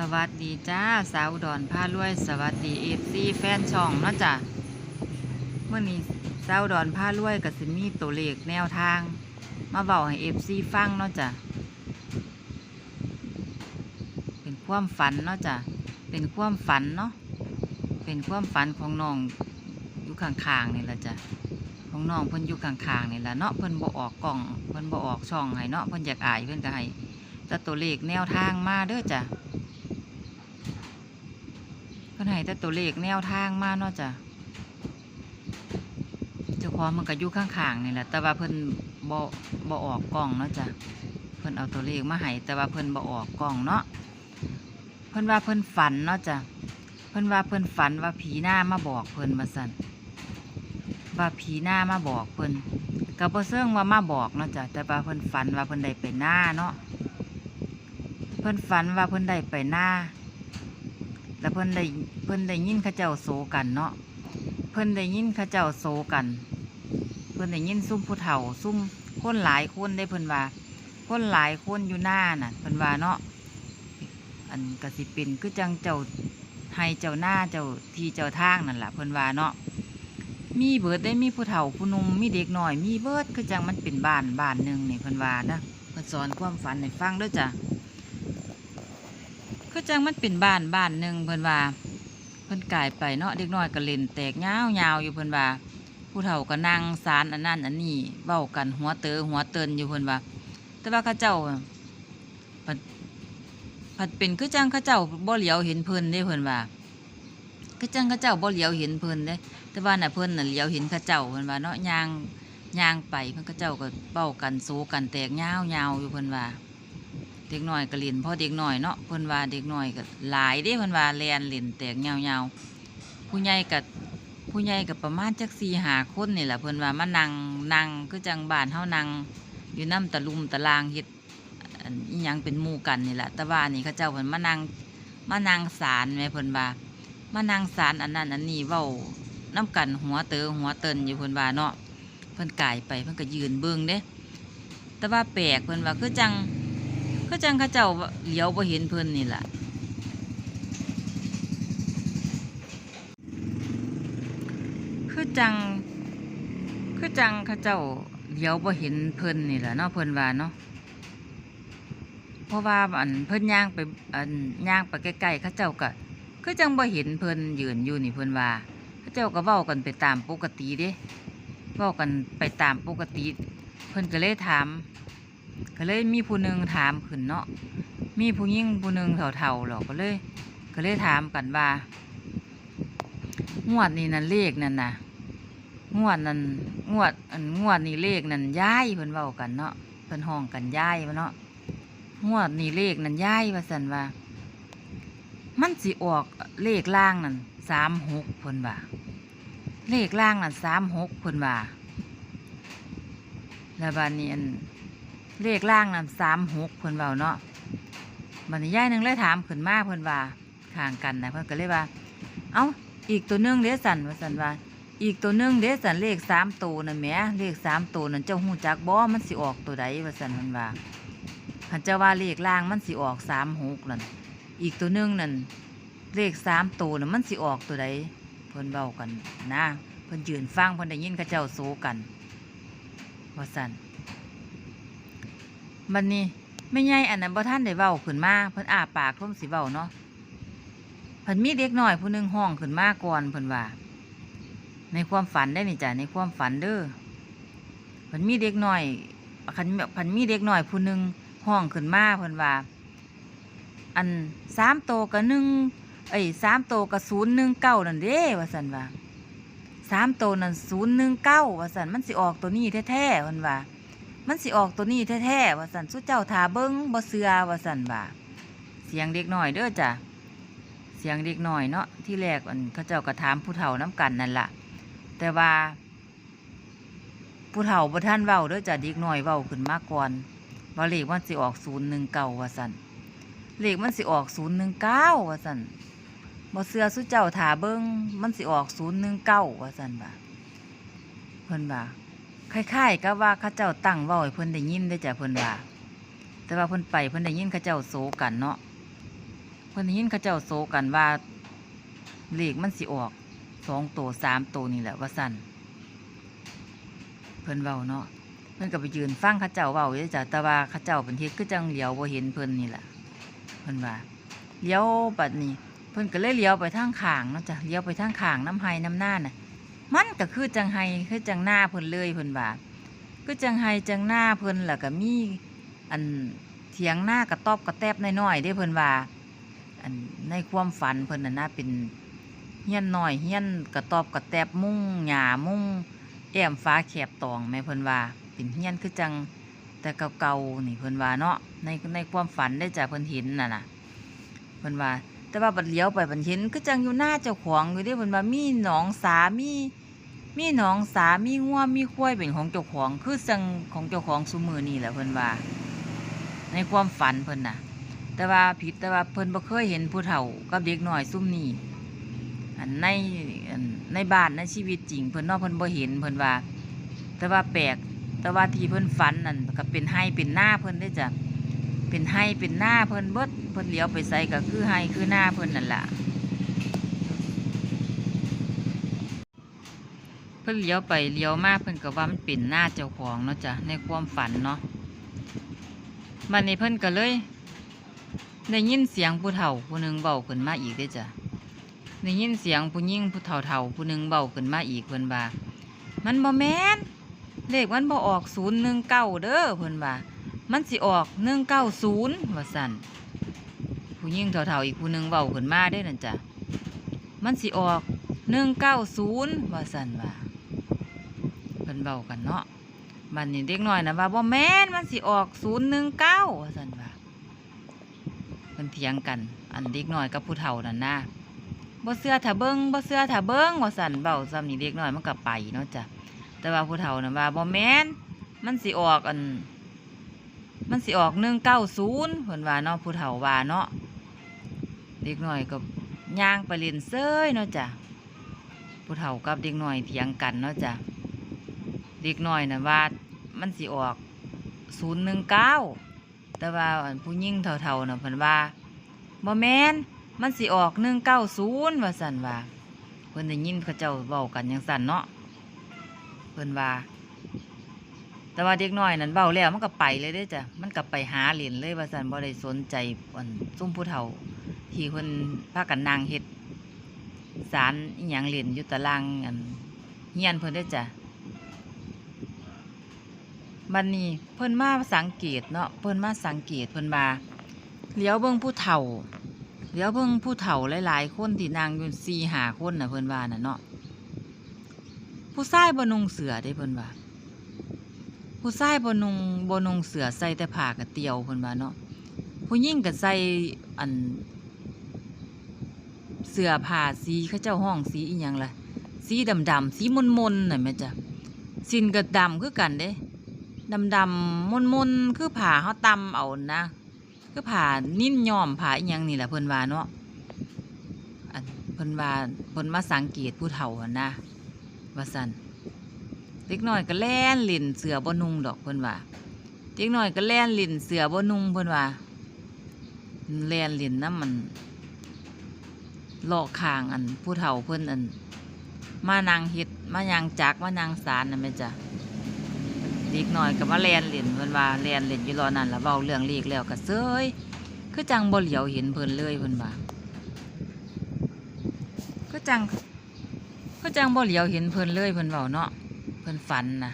สวัสดีจ้าสาวดอนพารวย สวัสดีเอฟซีแฟนช่องเนาะจ้ะเมื่อนี้สาวดอนพารวยกับสิมีตัวเลขแนวทาง มาบอกให้เอฟซีฟังเนาะจ้ะเป็นความฝันเนาะจ้ะเป็นความฝันเนาะเป็นความฝันของน้องอยู่ข้างๆนี่แหละจ้ะของน้องเพิ่นอยู่ข้างๆนี่แหละเนาะเพิ่นบ่ออกกล่องเพิ่นบ่ออกช่องให้เนาะเพิ่นอยากอายเพิ่นก็ให้แต่ตัวเลขแนวทางมาเด้อจ้ะ เพิ่นให้แต่ตัวเลขแนวทางมาเนาะจ้ะเจ้าของมันก็อยู่ข้างๆนี่แหละ แต่ว่าเพิ่นบ่บ่ออกกล้องเนาะจ้ะเพิ่นเอาตัวเลขมาให้แต่ว่าเพิ่นบ่ออกกล้องเนาะเพิ่นว่าเพิ่นฝันเนาะจ้ะเพิ่นว่าเพิ่นฝันว่าผีหน้ามาบอกเพิ่นมาสั่นว่าผีหน้ามาบอกเพิ่นก็บ่เซิงว่ามาบอกเนาะจ้ะแต่ว่าเพิ่นฝันว่าเพิ่นได้ไปหน้าเนาะเพิ่นฝันว่าเพิ่นได้ไปหน้า แล้วเพิ่นได้เพิ่นได้ยินข้าเจ้าโศกันเนาะเพิ่นได้ยินข้าเจ้าโศกัน เพิ่นได้ยินซุ่มผู้เฒ่า ซุ่มคนหลายคนได้เพิ่นว่า คนหลายคนอยู่หน้าน่ะเพิ่นว่าเนาะอันกสิเป็นคือจังเจ้าให้เจ้าหน้าเจ้าทีเจ้าทางนั่นแหละเพิ่นว่าเนาะมีเบิดได้มีผู้เฒ่าผู้นุ่มมีเด็กหน้อย มีเบิดคือจังมันเป็นบ้านบ้านหนึ่งนี่เพิ่นว่านะเพิ่นสอนความฝันให้ฟังด้วยจ้ะ คือจังมันเป็นบ้านบ้านหนึ่งเพิ่นว่า เพิ่นกายไปเนาะเด็กน้อยก็เล่นแตกยาวยาวอยู่เพิ่นว่า ผู้เฒ่าก็นั่งสารอันนั้นอันนี้เว้ากันหัวเตอหัวเตินอยู่เพิ่นว่า แต่ว่าข้าเจ้าผัดผัดเป็นคือจังข้าเจ้าบ่เหลียวเห็นเพิ่นเด้เพิ่นว่าคือจังข้าเจ้าบ่เหลียวเห็นเพิ่นเด้แต่ว่าน่ะเพิ่นน่ะเหลียวเห็นข้าเจ้าเพิ่นว่าเนาะยางยางไปเพิ่นข้าเจ้าก็เป้ากันโซกันแตกยาวยาวอยู่เพิ่นว่า เด็กหน้อยก็เล่นพอเด็กหน้อยเนาะเพิ่นว่าเด็กหน้อยก็หลายเด้เพิ่นว่าแลนเล่นแตกยาวๆผู้ใหญ่ก็ผู้ใหญ่ก็ประมาณจักสี่หาคนนี่แหละเพิ่นว่ามานั่งนั่งคือจังบ้านเฮานั่งอยู่น้ำตะลุมตะลางเฮ็ดอีหยังเป็นหมู่กันนี่แหละแต่ว่านี่เขาเจ้าเพิ่นมานั่งมานั่งศาลแม่เพิ่นว่ามานั่งศาลอันนั้นอันนี้เว้าน้ำกันหัวเตอหัวเตินอยู่เพิ่นว่าเนาะเพิ่นกายไปเพิ่นก็ยืนเบิ่งเด้แต่ว่าแปลกเพิ่นว่าคือจัง ก็จังเข้าเจ้าเหลียวบ่เห็นเพิ่นนี่แหละคือจัง คือจังเข้าเจ้าเหลียวบ่เห็นเพิ่นนี่แหละเนาะเพิ่นว่าเนาะเพราะว่าอันเพิ่นย่างไปอันย่างไปใกล้ๆเข้าเจ้าก็คือจังบ่เห็นเพิ่นยืนอยู่นี่เพิ่นว่าเข้าเจ้าก็เว้ากันไปตามปกติเด้เว้ากันไปตามปกติ เพิ่นก็เลยถาม ก็เลยมีผู้หนึ่งถามขึ้นเนาะมีผู้หญิงผู้หนึ่งเถ่าๆหรอกก็เลยก็เลยถามกันว่างวดนี้นั่นเลขนั่นนะงวดนั่นงวดอันงวดนี้เลขนั่นย้ายเพิ่นเว้ากันเนาะเพิ่นห้องกันย้ายมาเนาะงวดนี้เลขนั่นย้ายว่าสันว่า มันสิออกเลขล่างนั่นสามหกเพิ่นว่า เลขล่างนั่นสามหกเพิ่นว่าแล้วบานนี้อัน เลขล่างนั่นสามหกเพิ่นเว้าเนาะบัดนี้ยายหนึ่งเลยถามขึ้นมากเพิ่นว่าข้างกันนะเพิ่นก็เลยว่า เอ้าอีกตัวหนึงเดสันว่าสันว่า อีกตัวหนึงเดสันเลขสามตัวนั่นแหมเลขสามตัวนั่นเจ้าหูจักบ่มันสิออกตัวใดว่าสันเพิ่นว่าคันเจ้าว่าเลขล่างมันสิออกสามหกนั่นอีกตัวหนึงนั่นเลขสามตัวนั่นมันสิออกตัวใดเพิ่นเว้ากันนะเพิ่นยืนฟังเพิ่นได้ยินเขาเจ้าโซกันว่าสัน บันนี้ไม่ใหญ่อันนั้นบ่ท่านได้เว้าขึ้นมาเพิ่นอ้าปากเพิ่นสิเว้าเนาะเพิ่นมีเด็กน้อยผู้หนึงห้องขึ้นมาก่อนเพิ่นว่า ในความฝันได้นี่จ้ะในความฝันเด้อเพิ่นมีเด็กน้อยคันเพิ่นมีเด็กน้อยผู้หนึงห้องขึ้นมาเพิ่นว่า อันสามโตกับหนึ่งเอ้สามโตกับศูนย์หนึ่งเก้านั่นเด้ว่าสันว่าสามโตนั่นศูนย์หนึ่งเก้าว่าสันมันสิออกตัวนี้แท้ๆเพิ่นว่า มันสิออกตัวนี้แท้ๆว่าสันสุเจ้าทาเบิ้งบ่เสือว่าสันว่าเสียงเด็กน้อยเด้อจ้ะเสียงเด็กน้อยเนาะที่แรกอันเขาเจ้าก็ถามผู้เฒ่าน้กันนั่นล่ะ แต่ว่า ผู้เฒ่าบ่ท่านเว้าเด้อจ้ะเด็กน้อยเว้าขึ้นมาก่อนว่าเลขมันสิออกศูนย์หนึ่งเก้าว่าสันเลขมันสิออกศูนย์หนึ่งเก้าว่าสันบ่เสือสุเจ้าทาเบิ้งมันสิออกศูนย์หนึ่งเก้าว่าสันว่าเพิ่นว่า คล้ายๆกับว่าข้าเจ้าตั้งเว้าให้เพิ่นได้ยินได้จ้ะเพิ่นว่า แต่ว่าเพิ่นไปเพิ่นได้ยินข้าเจ้าโศกันเนาะเพิ่นได้ยินเขาเจ้าโซกันว่าเลขมันสิออกสองโตสามโตนี่แหละว่าสั่นเพิ่นเว้าเนาะเพิ่นก็ไปยืนฟังเขาเจ้าเว้าอยู่เด้จ้ะแต่ว่าเขาเจ้าเป็นเฮ็ดคือจังเหลียวบ่เห็นเพิ่นนี่แหละเพิ่นว่าเลี้ยวบัดนี้ เพิ่นก็เลยเลี้ยวไปทางข้างเนาะจ้ะเลี้ยวไปทางข้างน้ำไห้น้ำหน้าน่ะ มันก็คือจังไห้คือจังหน้าเพิ่นเลยเพิ่นว่าคือจังไห้จังหน้าเพิ่นแล้วก็มีอันเถียงหน้ากระตอบกระแตบน้อยๆเด้เพิ่นว่าอันในความฝันเพิ่นน่ะนะเป็นเฮียนน้อยเฮียนกระตอบกระแตบมุ้งหญ้ามุ้งแอมฟ้าแคบตองแม่เพิ่นว่าเป็นเฮียนคือจังแต่เก่าๆนี่เพิ่นว่าเนาะในในความฝันได้จากเพิ่นเห็นน่ะนะเพิ่นว่า แต่ว่าบัดเลี้ยวไปบัดเห็นก็จังอยู่หน้าเจ้าของอยู่เด้เพิ่นว่ามีหนองสามีมีหนองสามีงัวมีควายเป็นของเจ้าของคือจังของเจ้าของซุมือนี่แหละเพิ่นว่า ในความฝันเพิ่นน่ะ แต่ว่าผิดแต่ว่าเพิ่นบ่เคยเห็นผู้เฒ่ากับเด็กน้อยซุ่มนี้อันในอันในบ้านในชีวิตจริงเพิ่นนาะเพิ่นบ่เห็นเพิ่นว่า แต่ว่าแปลกแต่ว่าที่เพิ่นฝันนั่นก็เป็นให้เป็นหน้าเพิ่นได้จ้ะ เป็นให้เป็นหน้าเพิ่นเบิดเพิ่นเลี้ยวไปใส่ก็คือให้คือหน้าเพิ่นนั่นล่ะเพิ่นเลี้ยวไปเลี้ยวมาเพิ่นก็ว่ามันเป็นหน้าเจ้าของเนาะจ้ะในความฝันเนาะมันนี้เพิ่นก็เลยได้ยินเสียงผู้เฒ่าผู้หนึ่งเบาขึ้นมาอีกเด้จ้ะได้ยินเสียงผู้หญิงผู้เฒ่าเฒ่าผู้หนึ่งเบาขึ้นมาอีกเพิ่นว่ามันบ่แม่นเลขมันบ่ออกศูนย์หนึ่งเก้าเด้อเพิ่นว่า มันสิออกหนึ่งเก้าศูนย์ว่าสันผู้หญิงเฒ่าๆอีกผู้หนึ่งเบาขึ้นมาได้นั่นจ้ะมันสิออกหนึ่งเก้าศูนย์ว่าสันว่าเพิ่นเบากันเนาะบัดนี้เด็กน้อยนะว่าบ่แม่นมันสิออกศูนย์หนึ่งเก้าว่าซั่นว่าเพิ่นเถียงกัน อันเด็กน้อยกับผู้เฒ่านั่นนะบ่เสื้อถ้าเบิ่งบ่เสื้อถ้าเบิ่งว่าซั่นเบาซ้ำนี่เด็กน้อยมันก็ไปเนาะจ้ะแต่ว่าผู้เฒ่าน่ะว่าบ่แม่นมันสิออกอัน มันสิออกหนึ่งเก้าศูนย์เพิ่นว่าเนาะผู้เฒ่าว่าเนาะเด็กหน้อยก็ย่างไปเล่นเซ้ยเนาะจ้ะผู้เฒ่ากับเด็กหน้อยเถียงกันเนาะจ้ะเด็กหน้อยนะว่ามันสิออกศูนย์หนึ่งเก้าแต่ว่าผู้ยิ่งเท่าๆนะเพิ่นว่าบ่แมนมันสิออกหนึ่งเก้าศูนย์ว่าสันว่าเพิ่นได้ยินเขาเจ้าเว้ากันย่างสันเนาะเพิ่นว่า แต่ว่าเด็กน้อยนั้นเว้าแล้วมันก็ไปเลยเด้จ้ะมันก็ไปหาเหรียญเลยว่าสันบ่ได้สนใจอันซุ่มผู้เฒ่า ที่เพิ่นพากันนั่งเฮ็ดสารอีหยังเหรียญอยู่ตารางอันเฮียนเพิ่นเด้จ้ะบัดนนี้เพิ่นมาสังเกตเนาะเพิ่นมาสังเกตเพิ่นว่าเลี้ยวเบิ่งผู้เฒ่าเลี้ยวเบิ่งผู้เฒ่าหลายๆคนที่นั่งอยู่สี่หาคนน่ะเพิ่นว่าน่ะเนาะผู้ชายบ่นุ่งเสื้อเด้เพิ่นว่า ผู้ชายบนุงบนุงเสือใส่แต่ผ้ากระเตียวเพิ่นว่าเนาะผู้หญิงก็ใส่อัน เสื้อผ้าสีเขาเจ้าห้องสีอีหยังล่ะ สีดำๆสีมนๆน่ะแม่จ้ะสินก็ดำคือกันเด้ดำดำมนมนๆคือผ่าเขาตำเอานะ คือผ่านิ่นย้อมผ่าอีหยังนี่แหละเพิ่นว่าเนาะอันเพิ่นว่าเพิ่นมาสังเกตผู้เฒ่าห์นะว่าซั่น เด็กน้อยก็แล่นเล่นเสือบ่นุ่งดอกเพิ่นว่าเด็กน้อยก็แล่นเล่นเสือบ่นุ่งเพิ่นว่าแล่นเล่นน้ำมันเลาะข้างอันผู้เฒ่าเพิ่นอัน มานางเฮ็ดมายางจักมานางสารน่ะแม่จ้ะเด็กน้อยก็มาแล่นเล่นเพิ่นว่าแล่นเล่นอยู่รอนั่นละเว้าเรื่องเลขแล้วก็เซยคือจังบ่เหลียวเห็นเพิ่นเลยเพิ่นว่าคือจังคือจังบ่เหลียวเห็นเพิ่นเลยเพิ่นเว้าเนาะ พิ่นฝันนะ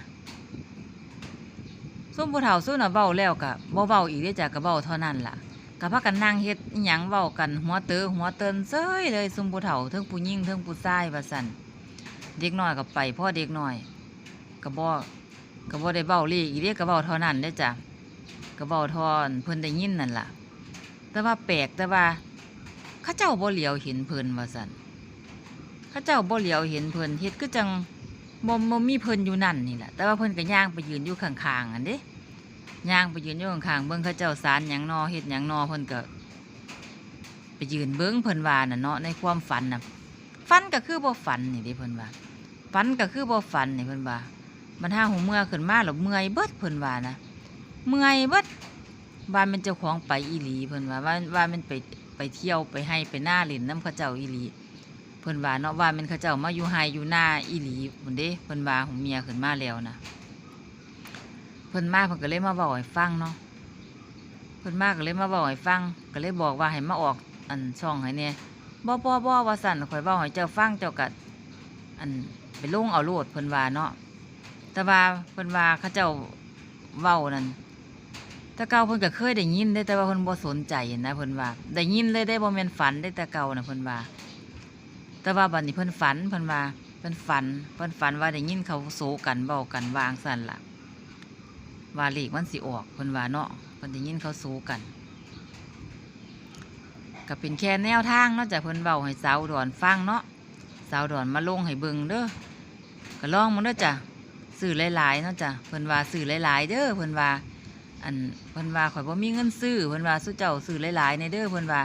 ซุ่มผู้เฒ่าซุ่มน่ะเว้าแล้วก็บ่เว้าอีกเด้จ้ะก็เว้าเท่านั้นล่ะก็พากันนั่งเฮ็ดหยังเว้ากันหัวเตอหัวเตินเซยเลยซุ่มผู้เฒ่าเทั้งผู้หญิงเทั้งผู้ชายว่าซั่นเด็กน้อยก็ไปพ่อเด็กน้อยก็บ่ก็บ่ได้เบ้าลขอีเด้ก็เบ้าเท่านั้นเด้จ้ะก็เบ้าทอนเพิ่นได้ยินนั่นล่ะ แต่ว่าแปลกแต่ว่าเขาเจ้าบ่เหลียวเห็นเพิ่นว่าซั่นเขาเจ้าบ่เหลียวเห็นเพิ่นเฮ็ดคือจัง บ่บ่มีเพิ่นอยู่นั่นนี่แหละแต่ว่าเพิ่นก็ย่างไปยืนอยู่ข้างๆอันเด้ย่างไปยืนอยู่ข้างๆเบิ่งเขาเจ้าสารหยังนอเฮ็ดหยังนอเพิ่นก็ไปยืนเบิ่งเพิ่นว่าน่ะเนาะในความฝันน่ะฝันก็คือบ่ฝันนี่เด้เพิ่นว่าฝันก็คือบ่ฝันนี่เพิ่นว่ามันห้าหูเมื่อขึ้นมาแล้วเมื่อยเบิดเพิ่นว่านะเมื่อยเบิดว่ามันเจ้าของไปอีหลีเพิ่นว่าว่าว่ามันไปไปเที่ยวไปให้ไปหน้าเล่นน้ำเขาเจ้าอีหลี เพิ่นว่าเนาะว่ามันเขาเจ้ามาอยู่ไฮอยู่หน้าอีหลีพุ่นเด้เพิ่นว่าของเมียขึ้นมาแล้วนะเพิ่นมาเพิ่นก็เลยมาบอกให้ฟังเนาะเพิ่นมาก็เลยมาบอกให้ฟัง ก็เลยบอกว่าให้มาออกอันช่องให้เนี่ยบ่บ่บ่ว่าสั่นข่อยเว้าให้เจ้าฟังเจ้าก็อันไปลงเอาโลดเพิ่นว่าเนาะแต่ว่าเพิ่นว่าเขาเจ้าเว้านั่นแต่เก่าเพิ่นก็เคยได้ยินได้แต่ว่าเพิ่นบ่สนใจนะเพิ่นว่าได้ยินเลยได้บ่แม่นฝันได้แต่เก่านะเพิ่นว่า แต่ว่าบัดนี้เพิ่นฝันเพิ่นว่าเพิ่นฝันเพิ่นฝันว่าได้ยินเขาโซกันเว้ากันวาอังสั่นล่ะว่าเลขมันสิออกเพิ่นว่าเนาะเพิ่นได้ยินเขาโซกันก็เป็นแค่แนวทางเนาะจ้ะเพิ่นเว้าให้สาวดอนฟังเนาะสาวดอนมาลงให้เบิ่งเด้อก็ลองมันเด้อจ้ะซื้อหลายๆเนาะจ้ะเพิ่นว่าซื้อหลายๆเด้อเพิ่นว่าอันเพิ่นว่าข่อยบ่มีเงินซื้อเพิ่นว่าสู้เจ้าซื้อหลายๆในเด้อเพิ่นว่า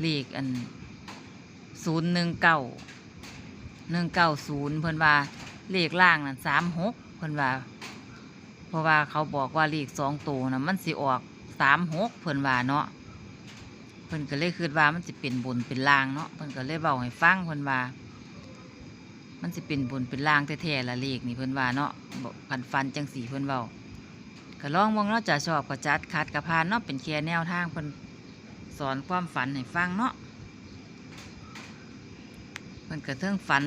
เลขอัน ศูนย์หนึ่งเก้าหนึ่งเก้าศูนย์เพิ่นว่าเลขล่างนั่นสามหกเพิ่นว่า เพราะว่าเขาบอกว่าเลขสองตัวนะมันสิออกสามหกเพิ่นว่าเนาะเพิ่นก็เลยคิดว่ามันสิเป็นบนเป็นล่างเนาะเพิ่นก็เลยเบาให้ฟังเพิ่นว่า มันสิเป็นบนเป็นล่างแท้ๆละเลขนี่เพิ่นว่าเนาะกันฟันจังสีเพิ่นเบาก็ลองมองเนาะจะชอบก็จัดคัดกระพานเนาะเป็นแค่แนวทางเพิ่นสอนความฝันให้ฟังเนาะ เพิ่นก็เทิงฝัน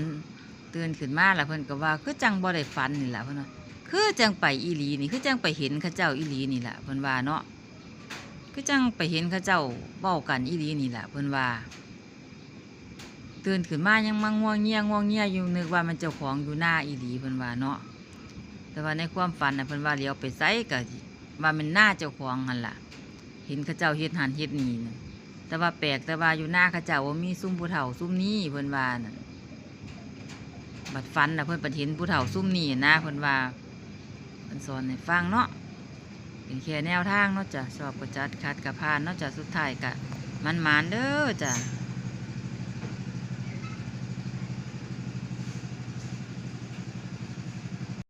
ตื่นขึ้นมาแล้วเพิ่นก็ว่าคือจังบ่ได้ฝันนี่แหละเพิ่นว่าคือจังไปอีหลีนี่คือจังไปเห็นเขาเจ้าอีหลีนี่แหละเพิ่นว่าเนาะคือจังไปเห็นเขาเจ้าเว้ากันอีหลีนี่แหละเพิ่นว่าตื่นขึ้นมายังมาง่วงเงียง่วงเงียอยู่นึกว่ามันเจ้าของอยู่หน้าอีหลีเพิ่นว่าเนาะแต่ว่าในความฝันนะเพิ่นว่าเลี้ยวไปไสก็ว่ามันหน้าเจ้าของหันล่ะ เห็นเขาเจ้าเฮ็ดหันเฮ็ดนี่ แต่ว่าแปลกแต่ว่าอยู่หน้าเขาเจ้าว่ามีซุ้มผู้เฒ่าซุ้มนี้เพิ่นว่านั่นบัดฟันนะเพิ่นปัดเห็นผู้เฒ่าซุ้มนี้นะเพิ่นว่าเพิ่นสอนให้ฟังเนาะเป็นแค่แนวทางเนาะจ้ะชอบก็จัดคัดกระพานเนาะจ้ะสุดท้ายกะมันมานเด้อจ้ะ